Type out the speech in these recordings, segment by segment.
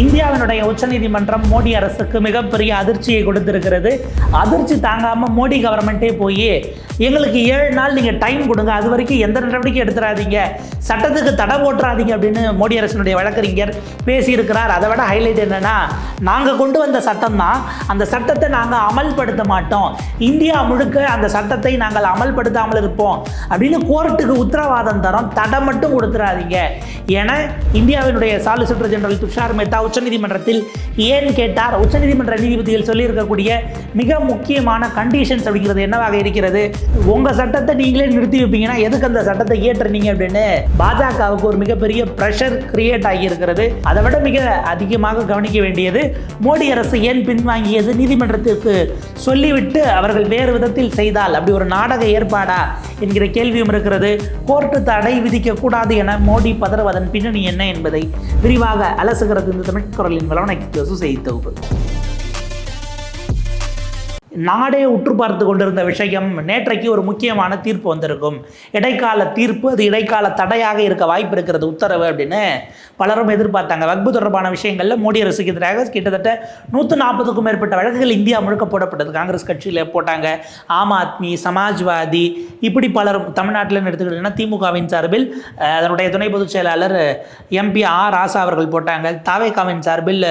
இந்தியாவினுடைய உச்சநீதிமன்றம் மோடி அரசுக்கு மிகப்பெரிய அதிர்ச்சியை கொடுத்திருக்கிறது. அதிர்ச்சி தாங்காமல் மோடி கவர்மெண்ட்டே போய் எங்களுக்கு ஏழு நாள் நீங்கள் டைம் கொடுங்க அது வரைக்கும் எந்த நடவடிக்கை எடுத்துடாதீங்க சட்டத்துக்கு தடை போட்டுறாதீங்க அப்படின்னு மோடி அரசினுடைய வழக்கறிஞர் பேசியிருக்கிறார். அதை விட ஹைலைட் என்னன்னா நாங்கள் கொண்டு வந்த சட்டம் தான் அந்த சட்டத்தை நாங்கள் அமல்படுத்த மாட்டோம். இந்தியா முழுக்க அந்த சட்டத்தை நாங்கள் அமல்படுத்தாமல் இருப்போம் அப்படின்னு கோர்ட்டுக்கு உத்தரவாதம் தரோம் தடை மட்டும் கொடுத்துறாதீங்க. என இந்தியாவினுடைய சாலிசிட்டர் ஜெனரல் துஷார் மேத்தா உச்சநீதிமன்றத்தில் ஏன் கேட்டார்? உச்சநீதிமன்ற நீதிபதிகள் சொல்லியிருக்கக்கூடிய மிக முக்கியமான கண்டிஷன்ஸ் அப்படிங்கிறது என்னவாக இருக்கிறது? உங்கள் சட்டத்தை நீங்களே நிறுத்தி வைப்பீங்கன்னா எதுக்கு அந்த சட்டத்தை இயற்றுனீங்க அப்படின்னு பாஜகவுக்கு ஒரு மிகப்பெரிய ப்ரெஷர் கிரியேட் ஆகியிருக்கிறது. அதை விட மிக அதிகமாக கவனிக்க வேண்டியது மோடி அரசு ஏன் பின்வாங்கியது? நீதிமன்றத்திற்கு சொல்லிவிட்டு அவர்கள் வேறு விதத்தில் செய்தால் அப்படி ஒரு நாடக ஏற்பாடா என்கிற கேள்வியும் இருக்கிறது. கோர்ட்டு தடை விதிக்கக்கூடாது என மோடி பதறுவதன் பின்னணி என்ன என்பதை விரிவாக அலசுகிறது இந்த Mohamed Coralín Balón Exitoso se edita நாடே உற்று பார்த்து கொண்டிருந்த விஷயம் நேற்றைக்கு ஒரு முக்கியமான தீர்ப்பு வந்திருக்கும். இடைக்கால தீர்ப்பு அது இடைக்கால தடையாக இருக்க வாய்ப்பு இருக்கிறது உத்தரவு அப்படின்னு பலரும் எதிர்பார்த்தாங்க. வக்பு தொடர்பான விஷயங்களில் மோடி அரசுக்கு எதிராக கிட்டத்தட்ட நூற்று நாற்பதுக்கும் மேற்பட்ட வழக்குகள் இந்தியா முழுக்க போடப்பட்டது. காங்கிரஸ் கட்சியில் போட்டாங்க. ஆம் ஆத்மி சமாஜ்வாதி இப்படி பலரும் தமிழ்நாட்டில் எடுத்துக்கிட்டீங்கன்னா திமுகவின் சார்பில் அதனுடைய துணை பொதுச் செயலாளர் எம்பி ஆர் ராசா அவர்கள் போட்டாங்க. தாவேகாவின் சார்பில்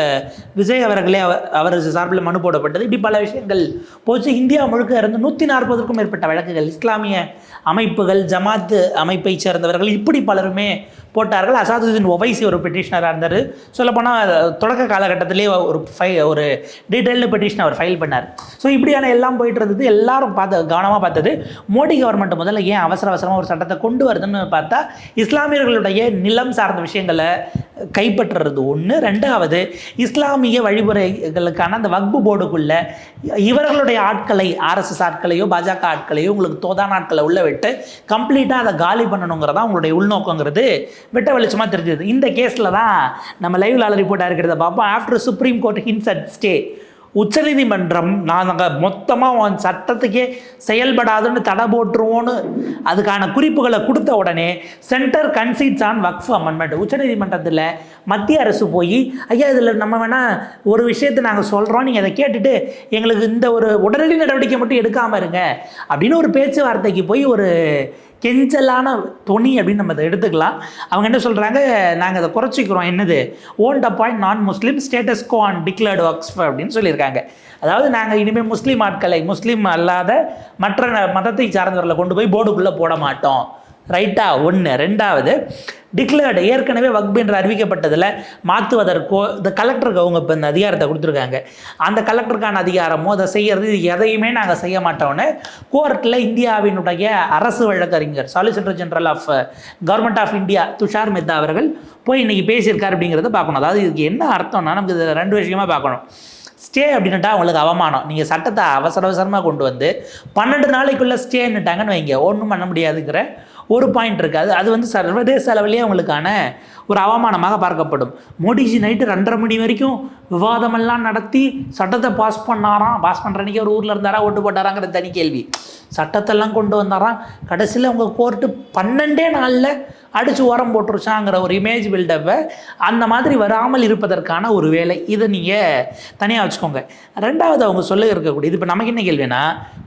விஜய் அவர்களே அவ- அவர் சார்பில் மனு போடப்பட்டது. இப்படி பல விஷயங்கள் போச்சு. இந்தியா முழுக்க இருந்து நூற்றி நாற்பதுக்கும் மேற்பட்ட வழக்குகள் இஸ்லாமிய அமைப்புகள் ஜமாத்து அமைப்பை சேர்ந்தவர்கள் இப்படி பலருமே போட்டார்கள். அசாதுதீன் ஒவைசி ஒரு பெட்டிஷனராக இருந்தார். சொல்லப்போனால் தொடக்க காலகட்டத்திலே ஒரு ஃபை ஒரு டீட்டெயில்டு பெட்டிஷன் அவர் ஃபைல் பண்ணார். ஸோ இப்படியான எல்லாம் போயிட்டு இருந்தது. எல்லாரும் பார்த்து கவனமாக பார்த்தது. மோடி கவர்மெண்ட் முதல்ல ஏன் அவசர அவசரமாக ஒரு சட்டத்தை கொண்டு வருதுன்னு பார்த்தா இஸ்லாமியர்களுடைய நிலம் சார்ந்த விஷயங்களை கைப்பற்றுறது ஒன்று ரெண்டாவது இஸ்லாமிய வழிமுறைகளுக்கான அந்த வக்பு போர்டுக்குள்ள இவர்களுடைய ஆட்களை ஆர்எஸ்எஸ் ஆட்களையோ பாஜக ஆட்களையோ உங்களுக்கு தோதான ஆட்களை உள்ள விட்டு கம்ப்ளீட்டாக அதை காலி பண்ணணுங்கிறதா உங்களுடைய உள்நோக்கங்கிறது. வெட்ட வெளிச்சமாக தெரிஞ்சது. இந்த கேஸில் தான் நம்ம லைவ்ல ரிப்போர்ட்டாக இருக்கிறத பார்ப்போம். After supreme court hints at stay உச்சநீதிமன்றம் நாங்கள் மொத்தமாக உன் சட்டத்துக்கே செயல்படாதுன்னு தடை போட்டுருவோன்னு அதுக்கான குறிப்புகளை கொடுத்த உடனே centre concedes on waqf amendment உச்சநீதிமன்றத்தில் மத்திய அரசு போய் ஐயா இதில் நம்ம வேணால் ஒரு விஷயத்தை நாங்கள் சொல்கிறோம் நீங்கள் அதை கேட்டுட்டு எங்களுக்கு இந்த ஒரு உடனடி நடவடிக்கை மட்டும் எடுக்காமல் இருங்க. அப்படின்னு ஒரு பேச்சுவார்த்தைக்கு போய் ஒரு கெஞ்சலான துணி அப்படின்னு நம்ம இதை எடுத்துக்கலாம். அவங்க என்ன சொல்கிறாங்க நாங்கள் அதை குறைச்சிக்கிறோம். என்னது? Won't appoint non Muslim status quo on declared works அப்படின்னு சொல்லியிருக்காங்க. அதாவது நாங்கள் இனிமேல் முஸ்லீம் ஆட்களை முஸ்லீம் அல்லாத மற்ற மதத்தை சார்ந்தவர்களை கொண்டு போய் போர்டுக்குள்ளே போட மாட்டோம். ரைட்டா ஒன்று ரெண்டாவது டிக்ளேர்டு ஏற்கனவே வக்பு என்று அறிவிக்கப்பட்டதில் மாற்றுவதற்கோ இந்த கலெக்டருக்கு அவங்க இப்போ இந்த அதிகாரத்தை கொடுத்துருக்காங்க. அந்த கலெக்டருக்கான அதிகாரமோ அதை செய்கிறது இது எதையுமே நாங்கள் செய்ய மாட்டோம்னு கோர்ட்டில் இந்தியாவினுடைய அரசு வழக்கறிஞர் solicitor general of government of India Tushar Mehta அவர்கள் போய் இன்றைக்கி பேசியிருக்கார் அப்படிங்கிறத பார்க்கணும். அதாவது இதுக்கு என்ன அர்த்தம்னா நமக்கு இது ரெண்டு விஷயமா பார்க்கணும். ஸ்டே அப்படின்னுட்டா அவங்களுக்கு அவமானம். நீங்கள் சட்டத்தை அவசர அவசரமாக கொண்டு வந்து பன்னெண்டு நாளைக்குள்ளே ஸ்டேன்னுட்டாங்கன்னு வைங்க. ஒன்றும் பண்ண முடியாதுங்கிற ஒரு பாயிண்ட் இருக்காது. அது வந்து சர்வதேச அளவிலேயே அவங்களுக்கான ஒரு அவமானமாக பார்க்கப்படும். மோடிஜி நைட்டு ரெண்டரை மணி வரைக்கும் விவாதமெல்லாம் நடத்தி சட்டத்தை பாஸ் பண்ணாராம். பாஸ் பண்ணுற அன்றைக்கி ஒரு ஊரில் இருந்தாரா? ஓட்டு போட்டாராங்கிற தனி கேள்வி. சட்டத்தெல்லாம் கொண்டு வந்தாராம். கடைசியில் அவங்க கோர்ட்டு பன்னெண்டே நாளில் அடித்து உரம் போட்டுருச்சாங்கிற ஒரு இமேஜ் பில்டப்பை அந்த மாதிரி வராமல் இருப்பதற்கான ஒரு வேலை. இதை நீங்கள் தனியாக வச்சுக்கோங்க. ரெண்டாவது அவங்க சொல்ல இருக்கக்கூடியது இப்போ நமக்கு என்ன கேள்வினா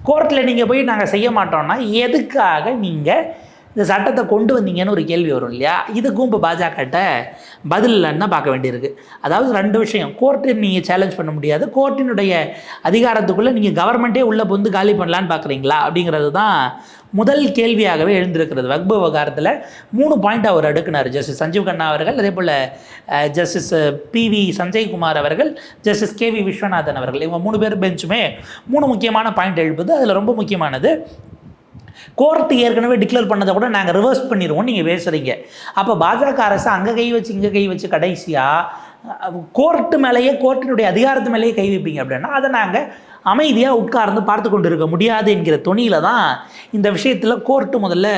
கோர்ட்டில் நீங்கள் போய் நாங்கள் செய்ய மாட்டோம்னா எதுக்காக நீங்கள் இந்த சட்டத்தை கொண்டு வந்தீங்கன்னு ஒரு கேள்வி வரும் இல்லையா? இதுக்கும் இப்போ பாஜகட்ட பதில் தான் பார்க்க வேண்டியிருக்கு. அதாவது ரெண்டு விஷயம். கோர்ட்டு நீங்கள் சேலஞ்ச் பண்ண முடியாது. கோர்ட்டினுடைய அதிகாரத்துக்குள்ளே நீங்கள் கவர்மெண்ட்டே உள்ளே வந்து காலி பண்ணலான்னு பார்க்குறீங்களா அப்படிங்கிறது தான் முதல் கேள்வியாகவே எழுந்திருக்கிறது. வக்பு விவகாரத்தில் மூணு பாயிண்ட் அவர் அடுக்கினார் ஜஸ்டிஸ் சஞ்சீவ் கண்ணா அவர்கள் அதே போல் ஜஸ்டிஸ் பி வி சஞ்சய்குமார் அவர்கள் ஜஸ்டிஸ் கே வி விஸ்வநாதன் அவர்கள். இவங்க மூணு பேர் பெஞ்சுமே மூணு முக்கியமான பாயிண்ட் எழுப்புது. அதில் ரொம்ப முக்கியமானது கோர்ட்டு ஏற்கனவே டிக்ளேர் பண்ணதை கூட நாங்கள் ரிவர்ஸ் பண்ணிடுவோம் நீங்கள் பேசுகிறீங்க அப்போ பாஜக அரசு அங்கே கை வச்சு இங்கே கை வச்சு கடைசியாக கோர்ட்டு மேலேயே கோர்ட்டினுடைய அதிகாரத்து மேலேயே கை வைப்பீங்க அப்படின்னா அதை நாங்கள் அமைதியாக உட்கார்ந்து பார்த்து கொண்டு இருக்க முடியாது என்கிற துணியில் தான் இந்த விஷயத்தில் கோர்ட்டு முதல்ல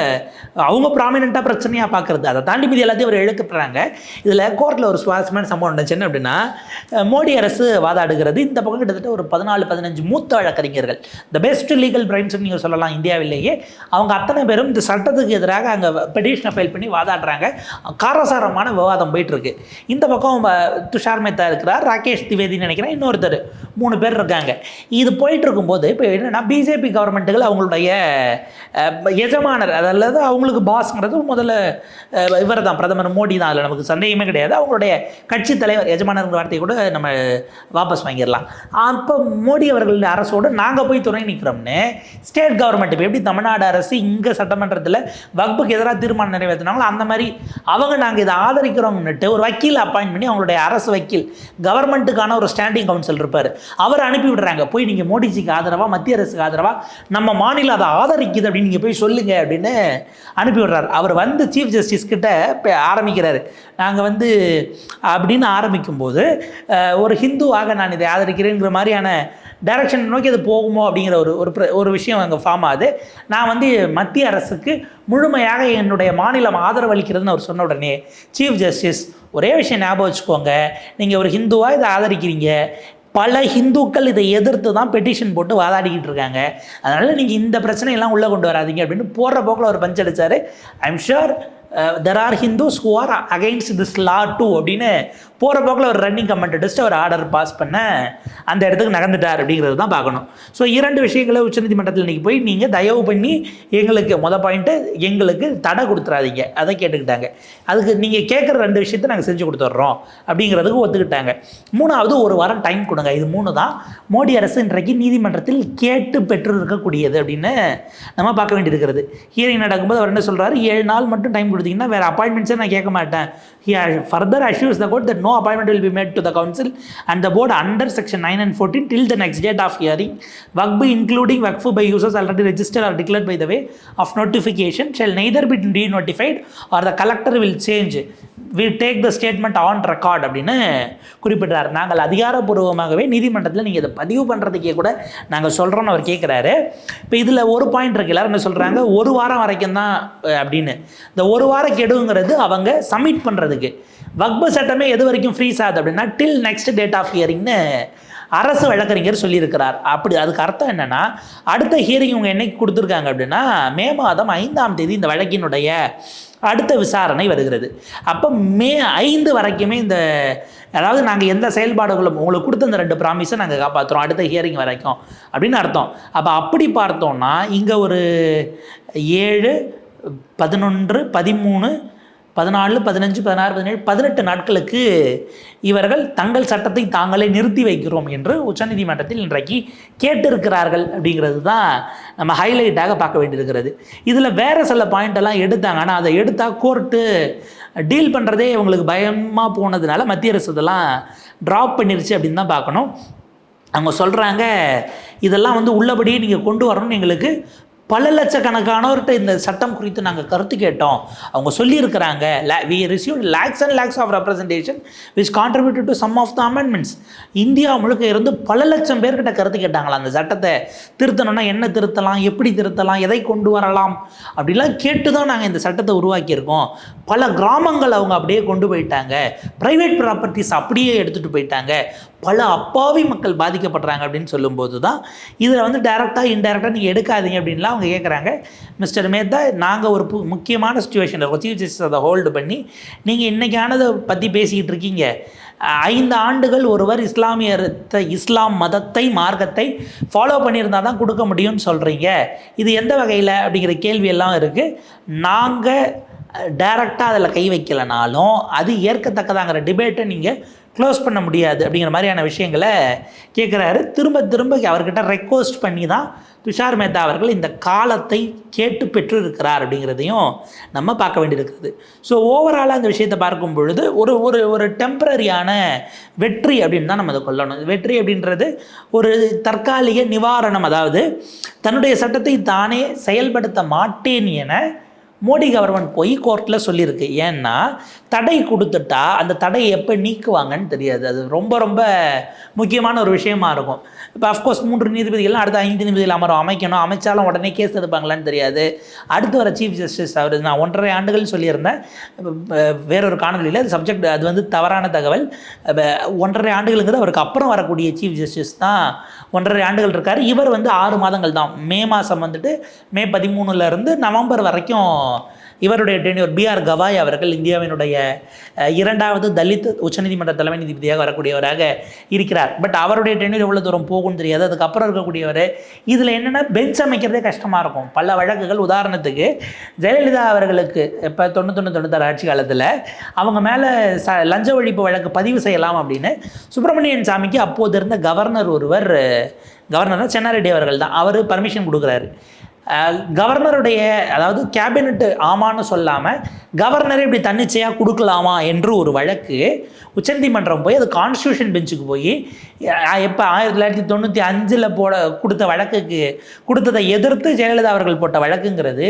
அவங்க ப்ராமினெண்ட்டாக பிரச்சனையாக பார்க்குறது. அதை தாண்டி மீதி எல்லாத்தையும் அவர் இழுக்கப்படுறாங்க இதில் கோர்ட்டில் ஒரு சுவாரஸ்யமான சம்பவம் நடந்துச்சு. என்ன அப்படின்னா மோடி அரசு வாதாடுகிறது. இந்த பக்கம் கிட்டத்தட்ட ஒரு பதினாலு பதினஞ்சு மூத்த வழக்கறிஞர்கள். த பெஸ்ட் லீகல் பிரைன்ஸ் நீங்கள் சொல்லலாம் இந்தியாவிலேயே. அவங்க அத்தனை பேரும் இந்த சட்டத்துக்கு எதிராக அங்கே பெட்டிஷனை ஃபைல் பண்ணி வாதாடுறாங்க. காரசாரமான விவாதம் போயிட்டுருக்கு. இந்த பக்கம் துஷார் மேத்தா இருக்கிறார் ராகேஷ் திவேதின்னு நினைக்கிறேன். இன்னொருத்தர் மூணு பேர் இருக்காங்க. இது போயிட்டு இருக்கும்போது இப்போ என்னென்னா பிஜேபி கவர்மெண்ட்டுகள் அவங்களுடைய எஜமானர் அதாவது அவங்களுக்கு பாஸ்ங்கிறது முதல்ல இவர் தான் பிரதமர் மோடி தான். அதில் நமக்கு சந்தேகமே கிடையாது. அவங்களுடைய கட்சி தலைவர் எஜமானர் வார்த்தையை கூட நம்ம வாபஸ் வாங்கிடலாம். அப்போ மோடி அவர்களுடைய அரசோடு நாங்கள் போய் துணை நிற்கிறோம்னு ஸ்டேட் கவர்மெண்ட் இப்போ எப்படி தமிழ்நாடு அரசு இங்கே சட்டமன்றத்தில் வகுப்புக்கு எதிராக தீர்மானம் நிறைவேற்றினாங்களோ அந்த மாதிரி அவங்க நாங்கள் இதை ஆதரிக்கிறோம்னுட்டு ஒரு வக்கீல் அப்பாயின்ட் பண்ணி அவங்களுடைய அரசு வக்கீல் கவர்மெண்ட்டுக்கான ஒரு ஸ்டாண்டிங் கவுன்சில் இருப்பார். அவர் அனுப்பி விடுறாங்க போய் நீங்கள் மோடிஜிக்கு ஆதரவாக மத்திய அரசுக்கு ஆதரவாக நம்ம மாநிலம் அதை ஆதரிக்குது அப்படின்னு நீங்கள் போய் சொல்லுங்கள் அப்படின்னு அனுப்பி விடுறாரு. அவர் வந்து சீஃப் ஜஸ்டிஸ் கிட்ட பே- ஆரம்பிக்கிறாரு. நாங்கள் வந்து அப்படின்னு ஆரம்பிக்கும்போது ஒரு ஹிந்துவாக நான் இதை ஆதரிக்கிறேங்கிற மாதிரியான டைரக்ஷன் நோக்கி அது போகுமோ அப்படிங்கிற ஒரு ஒரு ஒரு விஷயம் அங்கே ஃபார்ம் ஆகுது. நான் வந்து மத்திய அரசுக்கு முழுமையாக என்னுடைய மாநிலம் ஆதரவு அளிக்கிறதுன்னு அவர் சொன்ன உடனே சீஃப் ஜஸ்டிஸ் ஒரே விஷயம் ஞாபகம் வச்சுக்கோங்க. நீங்கள் ஒரு ஹிந்துவாக இதை ஆதரிக்கிறீங்க. பல ஹிந்துக்கள் இதை எதிர்த்து தான் பெட்டிஷன் போட்டு வாதாடிக்கிட்டு இருக்காங்க. அதனால் நீங்கள் இந்த பிரச்சனையெல்லாம் உள்ளே கொண்டு வராதீங்க அப்படின்னு போடுற போக்கில் ஒரு பஞ்ச் அடிச்சாரு. I'm sure there are Hindus who are against this law too அப்படின்னு போகிற போக்கில் ஒரு ரன்னிங் கமெண்ட் அடிச்சுட்டு அவர் ஆர்டர் பாஸ் பண்ண அந்த இடத்துக்கு நகர்ந்துட்டார் அப்படிங்கிறது தான் பார்க்கணும். ஸோ இரண்டு விஷயங்களை உச்சநீதிமன்றத்தில் இன்றைக்கி போய் நீங்கள் தயவு பண்ணி எங்களுக்கு மொதல் பாயிண்ட்டு எங்களுக்கு தடை கொடுத்துறாதீங்க. அதை கேட்டுக்கிட்டாங்க. அதுக்கு நீங்கள் கேட்குற ரெண்டு விஷயத்தை நாங்கள் செஞ்சு கொடுத்துட்றோம் அப்படிங்கிறதுக்கு ஒத்துக்கிட்டாங்க. மூணாவது ஒரு வாரம் டைம் கொடுங்க. இது மூணு தான். மோடி அரசு இன்றைக்கு நீதிமன்றத்தில் கேட்டு பெற்று இருக்கக்கூடியது அப்படின்னு நம்ம பார்க்க வேண்டியிருக்கிறது. ஹியரிங் நடக்கும்போது அவர் என்ன சொல்கிறாரு ஏழு நாள் மட்டும் டைம் கொடுத்தீங்கன்னா வேறு அப்பாயின்மெண்ட்ஸே நான் கேட்க மாட்டேன். He further அஷ்யூஸ் the court that no appointment will be made to the council and the board under section nine and fourteen till the next date of hearing waqf waqf including waqf by users already register or declared by the way of notification shall neither be denotified or the collector will change we take the statement on record அப்படின்னு குறிப்பிட்டார் நாங்கள் அதிகாரப்பூர்வமாகவே நீதிமன்றத்தில் நீங்கள் இதை பதிவு பண்ணுறதுக்கே கூட நாங்கள் சொல்கிறோன்னு அவர் கேட்குறாரு இப்போ இதில் ஒரு பாயிண்ட் இருக்கு. எல்லாரும் என்ன சொல்கிறாங்க ஒரு வாரம் வரைக்கும் தான் அப்படின்னு. இந்த ஒரு வார கெடுங்கிறது அவங்க சப்மிட் பண்ணுறதுக்கு வக்பு சட்டமே எது வரைக்கும் ஃப்ரீஸ் ஆகுது அப்படின்னா டில் நெக்ஸ்ட் டேட் ஆஃப் ஹியரிங்னு அரசு வழக்கறிஞர் சொல்லியிருக்கிறார். அப்படி அதுக்கு அர்த்தம் என்னன்னா அடுத்த ஹியரிங் இவங்க என்னைக்கு கொடுத்துருக்காங்க அப்படின்னா மே மாதம் ஐந்தாம் தேதி இந்த வழக்கினுடைய அடுத்த விசாரணை வருகிறது. அப்போ மே ஐந்து வரைக்குமே இந்த அதாவது நாங்கள் எந்த செயல்பாடுகளும் உங்களுக்கு கொடுத்த இந்த ரெண்டு ப்ராமிஸை நாங்கள் காப்பாற்றுறோம் அடுத்த ஹியரிங் வரைக்கும் அப்படின்னு அர்த்தம். அப்போ அப்படி பார்த்தோம்னா இங்கே ஒரு ஏழு பதினொன்று பதிமூணு பதினாலு பதினஞ்சு பதினாறு பதினேழு பதினெட்டு நாட்களுக்கு இவர்கள் தங்கள் சட்டத்தை தாங்களே நிறுத்தி வைக்கிறோம் என்று உச்சநீதிமன்றத்தில் இன்றைக்கு கேட்டிருக்கிறார்கள் அப்படிங்கிறது தான் நம்ம ஹைலைட்டாக பார்க்க வேண்டியிருக்கிறது. இதில் வேறு சில பாயிண்டெல்லாம் எடுத்தாங்க. ஆனால் அதை எடுத்தால் கோர்ட்டு டீல் பண்ணுறதே இவங்களுக்கு பயமாக போனதுனால மத்திய அரசு இதெல்லாம் ட்ராப் பண்ணிருச்சு அப்படின்னு தான் பார்க்கணும். அவங்க சொல்கிறாங்க இதெல்லாம் வந்து உள்ளபடியே நீங்கள் கொண்டு வரணும்னு எங்களுக்கு பல லட்சக்கணக்கானவர்கிட்ட இந்த சட்டம் குறித்து நாங்கள் கருத்து கேட்டோம். அவங்க சொல்லியிருக்கிறாங்க we receive lakhs and lakhs of representation which contributed to some of the amendments India முழுக்க இருந்து பல லட்சம் பேர்கிட்ட கருத்து கேட்டாங்களா அந்த சட்டத்தை திருத்தணும்னா என்ன திருத்தலாம் எப்படி திருத்தலாம் எதை கொண்டு வரலாம் அப்படிலாம் கேட்டு தான் நாங்கள் இந்த சட்டத்தை உருவாக்கியிருக்கோம். பல கிராமங்கள் அவங்க அப்படியே கொண்டு போயிட்டாங்க. ப்ரைவேட் ப்ராப்பர்ட்டிஸ் அப்படியே எடுத்துகிட்டு போயிட்டாங்க. பல அப்பாவி மக்கள் பாதிக்கப்படுறாங்க அப்படின்னு சொல்லும்போது தான் இதில் வந்து டைரெக்டாக இன்டெரக்டாக நீங்கள் எடுக்காதீங்க அப்படின்லாம் அவங்க கேட்குறாங்க மிஸ்டர் மேத்தா நாங்கள் ஒரு பு- முக்கியமான சுச்சுவேஷனில் இருக்கோம் சீஃப் ஜஸ்டிஸ் அதை ஹோல்டு பண்ணி நீங்கள் இன்றைக்கானதை பற்றி பேசிக்கிட்டு இருக்கீங்க. ஐந்து ஆண்டுகள் ஒருவர் இஸ்லாமியத்தை இஸ்லாம் மதத்தை மார்க்கத்தை ஃபாலோ பண்ணியிருந்தால் தான் கொடுக்க முடியும்னு சொல்கிறீங்க இது எந்த வகையில் அப்படிங்கிற கேள்வியெல்லாம் இருக்குது நாங்கள் டைரெக்டாக அதில் கை வைக்கலனாலும் அது ஏற்கத்தக்கதாங்கிற டிபேட்டை நீங்கள் க்ளோஸ் பண்ண முடியாது அப்படிங்கிற மாதிரியான விஷயங்களை கேட்குறாரு திரும்ப திரும்ப அவர்கிட்ட ரெக்வஸ்ட் பண்ணி தான் துஷார் மேத்தா அவர்கள் இந்த காலத்தை கேட்டு பெற்று இருக்கிறார் அப்படிங்கிறதையும் நம்ம பார்க்க வேண்டியிருக்கிறது. ஸோ ஓவராலாக அந்த விஷயத்தை பார்க்கும் பொழுது ஒரு ஒரு ஒரு டெம்பரரியான வெற்றி அப்படின்னு தான் நம்ம அதை கொள்ளணும் வெற்றி அப்படின்றது ஒரு தற்காலிக நிவாரணம். அதாவது தன்னுடைய சட்டத்தை தானே செயல்படுத்த மாட்டேன் என மோடி கவர்மெண்ட் போய் கோர்ட்டில் சொல்லியிருக்கு. ஏன்னா தடை கொடுத்துட்டா அந்த தடையை எப்போ நீக்குவாங்கன்னு தெரியாது. அது ரொம்ப ரொம்ப முக்கியமான ஒரு விஷயமா இருக்கும். இப்போ அஃப்கோர்ஸ் மூன்று நீதிபதிகள்லாம் அடுத்த ஐந்து நீதிபதிகள் அமரம் அமைக்கணும். அமைச்சாலும் உடனே கேஸ் எடுப்பாங்களான்னு தெரியாது. அடுத்து வர சீஃப் ஜஸ்டிஸ் அவர் நான் ஒன்றரை ஆண்டுகள் சொல்லியிருந்தேன். வேறொரு காணொலியில் அது சப்ஜெக்ட் அது வந்து தவறான தகவல். ஒன்றரை ஆண்டுகளுங்கிறது அவருக்கு அப்புறம் வரக்கூடிய சீஃப் ஜஸ்டிஸ் தான் ஒன்றரை ஆண்டுகள் இருக்கார். இவர் வந்து ஆறு மாதங்கள் தான். மே மாதம் வந்துட்டு மே பதிமூணுலேருந்து நவம்பர் வரைக்கும் இவருடைய டென்யூர் பிஆர் கவாய் அவர்கள் இந்தியாவினுடைய இரண்டாவது தலித் உச்சநீதிமன்ற தலைமை நீதிபதியாக வரக்கூடியவராக இருக்கிறார். பட் அவருடைய டென்யூர் எவ்வளோ தூரம் போகும்னு தெரியாது. அதுக்கப்புறம் இருக்கக்கூடியவர். இதில் என்னென்னா பெஞ்ச் அமைக்கிறதே கஷ்டமாக இருக்கும். பல வழக்குகள். உதாரணத்துக்கு ஜெயலலிதா அவர்களுக்கு இப்போ தொண்ணூத்தொன்று தொண்ணூத்தாறு ஆட்சி காலத்தில் அவங்க மேலே ச லஞ்ச ஒழிப்பு வழக்கு பதிவு செய்யலாம் அப்படின்னு சுப்பிரமணியன் சாமிக்கு அப்போது இருந்த கவர்னர் ஒருவர் கவர்னர் சென்னாரெட்டி அவர்கள் தான். அவர் பர்மிஷன் கொடுக்குறாரு. கவர்னருடைய அதாவது கேபினெட்டு ஆமான்னு சொல்லாமல் கவர்னரே இப்படி தன்னிச்சையாக கொடுக்கலாமா என்று ஒரு வழக்கு உச்சநீதிமன்றம் போய் அது கான்ஸ்டியூஷன் பெஞ்சுக்கு போய் எப்போ ஆயிரத்தி தொள்ளாயிரத்தி தொண்ணூற்றி அஞ்சில் போட கொடுத்த வழக்குக்கு கொடுத்ததை எதிர்த்து ஜெயலலிதா அவர்கள் போட்ட வழக்குங்கிறது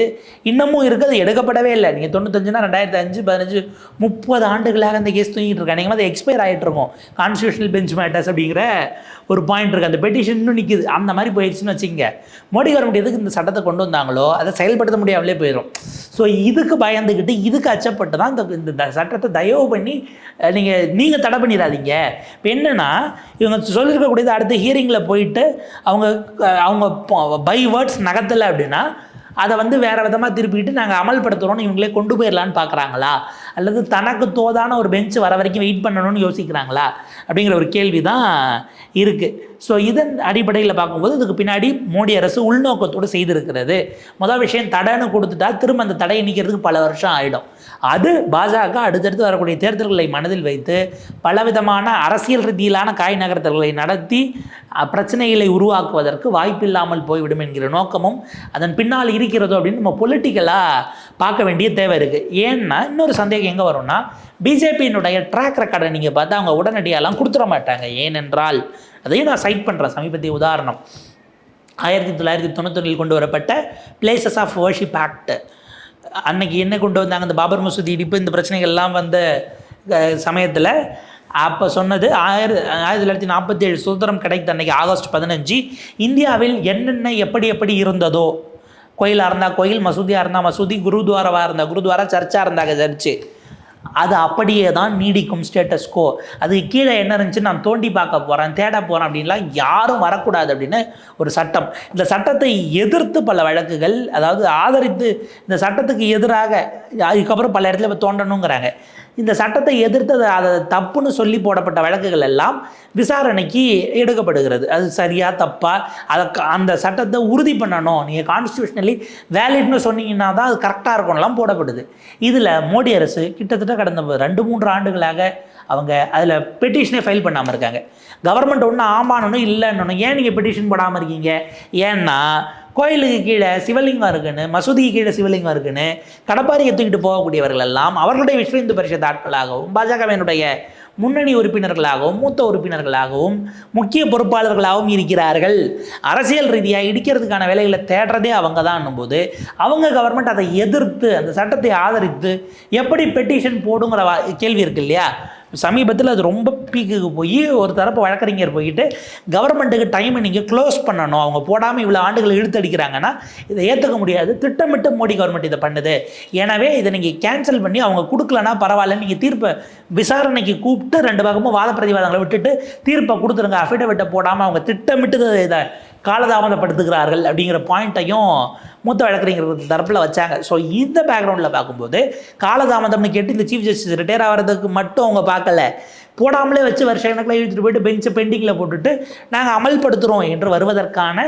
இன்னமும் இருக்குது அது எடுக்கப்படவே இல்லை. நீங்கள் தொண்ணூத்தஞ்சுனா ரெண்டாயிரத்தி அஞ்சு பதினஞ்சு முப்பது ஆண்டுகளாக அந்த கேஸ் தூங்கிட்டு இருக்காங்க நீங்கள் அது எக்ஸ்பயர் ஆகிட்டு இருக்கும். கான்ஸ்டியூஷனல் பெஞ்ச் மேட்டர்ஸ் அப்படிங்கிற ஒரு பாயிண்ட் இருக்குது அந்த பெட்டிஷன் இன்னும் நிற்கிது அந்த மாதிரி போயிடுச்சுன்னு வச்சுங்க மோடி கவர்மெண்ட் எதுக்கு இந்த சட்டத்தை கொண்டு வந்தாங்களோ அதை செயல்படுத்த முடியாமலே போயிடும். ஸோ இதுக்கு பயந்துக்கிட்டு இதுக்கு அச்சப்பட்டு தான் இந்த இந்த சட்டத்தை தயவு பண்ணி நீங்கள் நீங்கள் தடை பண்ணிடாதீங்க. இப்போ என்னென்னா இவங்க சொல்லியிருக்கக்கூடியது அடுத்த ஹியரிங்கில் போயிட்டு அவங்க அவங்க பை வேர்ட்ஸ் நகர்த்தலை அப்படின்னா அதை வந்து வேறு விதமாக திருப்பிட்டு நாங்கள் அமல்படுத்துகிறோன்னு இவங்களே கொண்டு போயிடலான்னு பார்க்குறாங்களா அல்லது தனக்கு தோதான ஒரு பெஞ்ச் வர வரைக்கும் வெயிட் பண்ணணும்னு யோசிக்கிறாங்களா? அப்படிங்கிற ஒரு கேள்வி தான் இருக்குது ஸோ இதன் அடிப்படையில் பார்க்கும்போது இதுக்கு பின்னாடி மோடி அரசு உள்நோக்கத்தோடு செய்திருக்கிறது. முதல் விஷயம் தடைன்னு கொடுத்துட்டா திரும்ப அந்த தடையை நீக்கிறதுக்கு பல வருஷம் ஆகிடும் அது பாஜக அடுத்தடுத்து வரக்கூடிய தேர்தல்களை மனதில் வைத்து பலவிதமான அரசியல் ரீதியிலான காய் நகர்த்தல்களை நடத்தி பிரச்சனைகளை உருவாக்குவதற்கு வாய்ப்பில்லாமல் போய்விடும் என்கிற நோக்கமும் அதன் பின்னால் இருக்கிறதோ அப்படின்னு நம்ம பொலிட்டிக்கலாக பார்க்க வேண்டிய தேவை இருக்குது ஏன்னா இன்னொரு சந்தேகம் எங்கே வரும்னா பிஜேபியினுடைய ட்ராக் ரெக்கார்டை நீங்கள் பார்த்தா அவங்க உடனடியாலாம் கொடுத்துட மாட்டாங்க. ஏனென்றால் அதையும் நான் சைட் பண்ணுறேன் சமீபத்திய உதாரணம். ஆயிரத்தி தொள்ளாயிரத்தி தொண்ணூத்தொன்னில் கொண்டு வரப்பட்ட பிளேசஸ் ஆஃப் வர்ஷிப் ஆக்ட் அன்னைக்கு என்ன கொண்டு வந்தாங்க? இந்த பாபர் மசூதி இடிப்பு இந்த பிரச்சனைகள்லாம் வந்த சமயத்தில் அப்போ சொன்னது ஆயிர ஆயிரத்தி தொள்ளாயிரத்தி நாற்பத்தி ஏழு சுதந்திரம் கிடைத்த அன்னைக்கு ஆகஸ்ட் பதினஞ்சு இந்தியாவில் என்னென்ன எப்படி எப்படி இருந்ததோ? கோயிலாக இருந்தால் கோயில் மசூதியாக இருந்தால் மசூதி குருத்வாராவாக இருந்தால் குருத்வாரா சர்ச்சாக இருந்தாங்க சர்ச்சு அது அப்படியே தான் நீடிக்கும் ஸ்டேட்டஸ் கோ அதுக்கு கீழே என்ன இருந்துச்சு நான் தோண்டி பார்க்க போகிறேன் தேட போகிறேன் அப்படின்லாம் யாரும் வரக்கூடாது அப்படின்னு ஒரு சட்டம். இந்த சட்டத்தை எதிர்த்து பல வழக்குகள் அதாவது ஆதரித்து இந்த சட்டத்துக்கு எதிராக அதுக்கப்புறம் பல இடத்துல இப்போ தோண்டணுங்கிறாங்க. இந்த சட்டத்தை எதிர்த்து அதை தப்புன்னு சொல்லி போடப்பட்ட வழக்குகள் எல்லாம் விசாரணைக்கு எடுக்கப்படுகிறது. அது சரியாக தப்பா? அதை க- அந்த சட்டத்தை உறுதி பண்ணணும். நீங்கள் கான்ஸ்டியூஷனலி வேலிட்னு சொன்னீங்கன்னா தான் அது கரெக்டாக இருக்கும்லாம் போடப்படுது. இதில் மோடி அரசு கிட்டத்தட்ட கடந்த ரெண்டு மூன்று ஆண்டுகளாக அவங்க அதில் பெட்டிஷனே ஃபைல் பண்ணாமல் இருக்காங்க. கவர்மெண்ட் ஒன்றும் ஆமானு இல்லைன்னு ஏன் நீங்கள் பெட்டிஷன் போடாமல் இருக்கீங்க? ஏன்னா கோயிலுக்கு கீழே சிவலிங்கம் இருக்குன்னு மசூதிக்கு கீழே சிவலிங்கம் இருக்குன்னு கடப்பாரியை தூக்கிட்டு போகக்கூடியவர்கள் எல்லாம் அவர்களுடைய விஸ்வ இந்து பரிஷத் ஆட்களாகவும் பாஜகவினுடைய முன்னணி உறுப்பினர்களாகவும் மூத்த உறுப்பினர்களாகவும் முக்கிய பொறுப்பாளர்களாகவும் இருக்கிறார்கள். அரசியல் ரீதியாக இடிக்கிறதுக்கான வேலைகளை தேடுறதே அவங்க தான் போது அவங்க கவர்மெண்ட் அதை எதிர்த்து அந்த சட்டத்தை ஆதரித்து எப்படி பெட்டிஷன் போடுங்கிற வா- கேள்வி இருக்கு இல்லையா? சமீபத்தில் அது ரொம்ப பீக்குக்கு போய் ஒரு தரப்பு வழக்கறிஞர் போயிட்டு கவர்மெண்ட்டுக்கு டைமை நீங்கள் க்ளோஸ் பண்ணணும். அவங்க போடாமல் இவ்வளோ ஆண்டுகள் இழுத்தடிக்கிறாங்கன்னா இதை ஏற்றுக்க முடியாது. திட்டமிட்டு மோடி கவர்மெண்ட் இதை பண்ணுது. எனவே இதை நீங்கள் கேன்சல் பண்ணி அவங்க கொடுக்கலன்னா பரவாயில்ல. நீங்கள் தீர்ப்பை விசாரணைக்கு கூப்பிட்டு ரெண்டு பக்கமும் வாத பிரதிவாதங்களை விட்டுட்டு தீர்ப்பை கொடுத்துருங்க. அஃபிடவிட்டை போடாமல் அவங்க திட்டமிட்டு இதை காலதாமதப்படுத்துகிறார்கள் அப்படிங்கிற பாயிண்ட்டையும் மூத்த வழக்கறிஞர்கள் தரப்பில் வச்சாங்க. ஸோ இந்த பேக்ரவுண்டில் பார்க்கும்போது காலதாமதம்னு கேட்டு இந்த சீஃப் ஜஸ்டிஸ் ரிட்டையர் ஆகிறதுக்கு மட்டும் அவங்க பார்க்கல. போடாமலே வச்சு வருஷ கணக்கில் இழுத்துட்டு போயிட்டு பெஞ்சை பெண்டிங்கில் போட்டுட்டு நாங்கள் அமல்படுத்துகிறோம் என்று வருவதற்கான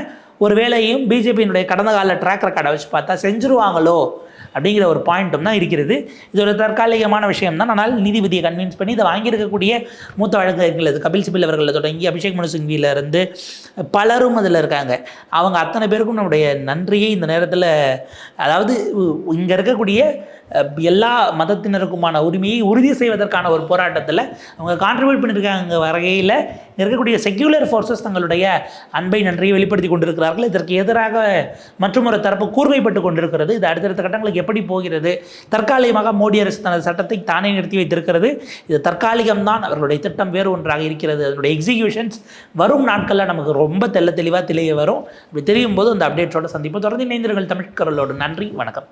ஒரு வேலையும் பிஜேபியினுடைய கடந்த கால ட்ராக் ரெக்கார்டை வச்சு பார்த்தா செஞ்சுருவாங்களோ அப்படிங்கிற ஒரு பாயிண்ட்டும் தான் இருக்கிறது. இது ஒரு தற்காலிகமான விஷயம் தான். ஆனால் நீதிபதியை கன்வின்ஸ் பண்ணி இதை வாங்கியிருக்கக்கூடிய மூத்த வழக்கறிஞர்கள் இது கபில் சிபில் அவர்களில் தொடங்கி அபிஷேக் மனு சிங்வியிலிருந்து பலரும் அதில் இருக்காங்க. அவங்க அத்தனை பேருக்கும் நம்முடைய நன்றியை இந்த நேரத்தில் அதாவது இங்கே இருக்கக்கூடிய எல்லா மதத்தினருக்குமான உரிமையை உறுதி செய்வதற்கான ஒரு போராட்டத்தில் அவங்க கான்ட்ரிபியூட் பண்ணியிருக்காங்க வகையில் இருக்கக்கூடிய செக்யூலர் ஃபோர்ஸஸ் தங்களுடைய அன்பை நன்றியை வெளிப்படுத்தி கொண்டிருக்கிறார்கள். இதற்கு எதிராக மற்றும் ஒரு தரப்பு கூர்மைப்பட்டு கொண்டிருக்கிறது. இது அடுத்தடுத்த கட்டங்களுக்கு எப்படி போகிறது? தற்காலிகமாக மோடி அரசு தனது சட்டத்தை தானே நிறுத்தி வைத்திருக்கிறது. இது தற்காலிகம்தான். அவர்களுடைய திட்டம் வேறு ஒன்றாக இருக்கிறது. அதனுடைய எக்ஸிகியூஷன்ஸ் வரும் நாட்களில் நமக்கு ரொம்ப தெல்ல தெளிவாக தெளிய வரும். இப்படி தெரியும் போது அந்த அப்டேட்ஸோட சந்திப்பு தொடர்ந்து இணைந்திருங்கள் தமிழ் கரலோடு நன்றி. வணக்கம்.